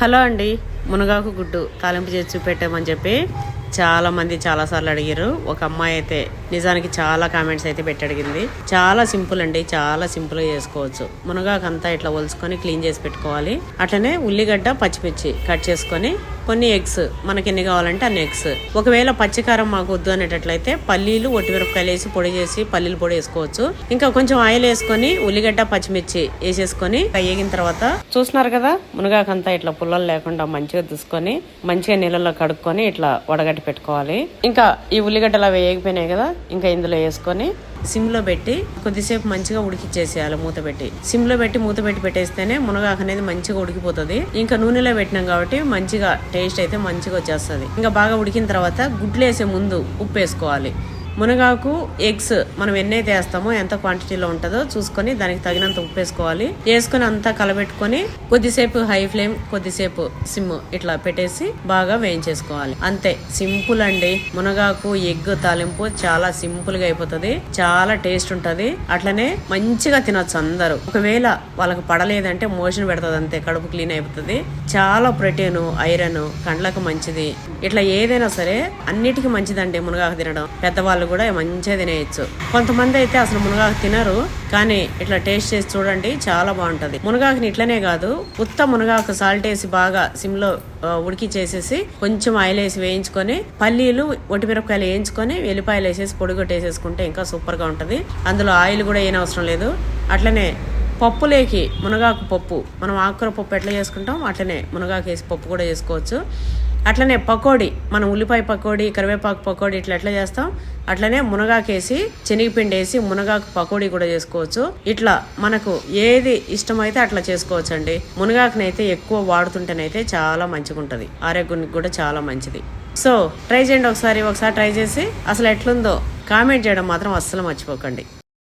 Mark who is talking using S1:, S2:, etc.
S1: Hello అండి మునగాకు గుడ్డు తాలింపు చేసి చూపెట్టామని చెప్పి చాలామంది చాలాసార్లు అడిగారు. ఒక అమ్మాయి అయితే నిజానికి చాలా కామెంట్స్ అయితే పెట్టడిగింది. చాలా సింపుల్ అండి చాలా సింపుల్గా చేసుకోవచ్చు. మునగాకంతా ఇట్లా ఒలుచుకొని క్లీన్ చేసి పెట్టుకోవాలి. అట్లనే ఉల్లిగడ్డ పచ్చిమిర్చి కట్ చేసుకొని కొన్ని ఎగ్స్ మనకి ఎన్ని కావాలంటే అన్ని ఎగ్స్. ఒకవేళ పచ్చికారం మాకు వద్దు అనేటట్లయితే పల్లీలు ఒట్టిమిరపకాయలు వేసి పొడి చేసి పల్లీలు పొడి వేసుకోవచ్చు. ఇంకా కొంచెం ఆయిల్ వేసుకొని ఉల్లిగడ్డ పచ్చిమిర్చి వేసేసుకొని వేగిన తర్వాత చూస్తున్నారు కదా మునగాకంతా ఇట్లా పుల్లలు లేకుండా మంచిగా తీసుకొని మంచిగా నీళ్ళలో కడుక్కొని ఇట్లా వడగట్టి పెట్టుకోవాలి. ఇంకా ఈ ఉల్లిగడ్డలు అవి వేగిపోయినాయి కదా ఇంకా ఇందులో వేసుకొని సిమ్లో పెట్టి కొద్దిసేపు మంచిగా ఉడికిచ్చేసేయాలి మూత పెట్టి. సిమ్లో పెట్టి మూత పెట్టి పెట్టేస్తేనే మునగాకు అనేది మంచిగా ఉడికిపోతుంది. ఇంకా నూనెలో పెట్టినాం కాబట్టి మంచిగా టేస్ట్ అయితే మంచిగా వచ్చేస్తుంది. ఇంకా బాగా ఉడికిన తర్వాత గుడ్లు వేసే ముందు ఉప్పు వేసుకోవాలి. మునగాకు ఎగ్స్ మనం ఎన్నైతే వేస్తామో ఎంత క్వాంటిటీలో ఉంటుందో చూసుకొని దానికి తగినంత ఉప్పు వేసుకోవాలి. వేసుకొని అంతా కలబెట్టుకొని కొద్దిసేపు హై ఫ్లేమ్ కొద్దిసేపు సిమ్ ఇట్లా పెట్టేసి బాగా వేయించేసుకోవాలి. అంతే సింపుల్ అండి. మునగాకు ఎగ్ తాలింపు చాలా సింపుల్గా అయిపోతుంది. చాలా టేస్ట్ ఉంటది. అట్లనే మంచిగా తినొచ్చు అందరూ. ఒకవేళ వాళ్ళకి పడలేదంటే మోషన్ పెడుతుంది అంతే కడుపు క్లీన్ అయిపోతుంది. చాలా ప్రోటీన్ ఐరన్ కండ్లకు మంచిది. ఇట్లా ఏదైనా సరే అన్నిటికీ మంచిదండి మునగాకు తినడం. పెద్దవాళ్ళు కూడా మంచిగా తినేయచ్చు. కొంతమంది అయితే అసలు మునగాకు తినరు కానీ ఇట్లా టేస్ట్ చేసి చూడండి చాలా బాగుంటది. మునగాకుని ఇట్లనే కాదు ఉత్త మునగాకు సాల్ట్ వేసి బాగా సిమ్లో ఉడికి చేసేసి కొంచెం ఆయిల్ వేసి వేయించుకొని పల్లీలు ఒటిమిరపకాయలు వేయించుకొని వెల్లిపాయలు వేసేసి పొడి వేసేసుకుంటే ఇంకా సూపర్గా ఉంటది. అందులో ఆయిల్ కూడా ఏం అవసరం లేదు. అట్లనే పప్పులేకి మునగాకు పప్పు మనం ఆకుకూర పప్పు ఎట్లా చేసుకుంటాం అట్లనే మునగాకు వేసి పప్పు కూడా చేసుకోవచ్చు. అట్లనే పకోడీ మనం ఉల్లిపాయ పకోడీ కరివేపాకు పకోడీ ఇట్లా ఎట్లా చేస్తాం? అట్లనే మునగాకేసి శనగపిండి వేసి మునగాకు పకోడీ కూడా చేసుకోవచ్చు. ఇట్లా మనకు ఏది ఇష్టమైతే అట్లా చేసుకోవచ్చు అండి మునగాకునైతే ఎక్కువ వాడుతుంటేనైతే చాలా మంచిగా ఉంటుంది ఆరోగ్యానికి కూడా చాలా మంచిది. సో ట్రై చేయండి ఒకసారి ఒకసారి ట్రై చేసి అసలు ఎట్లుందో కామెంట్ చేయడం మాత్రం అస్సలు మర్చిపోకండి.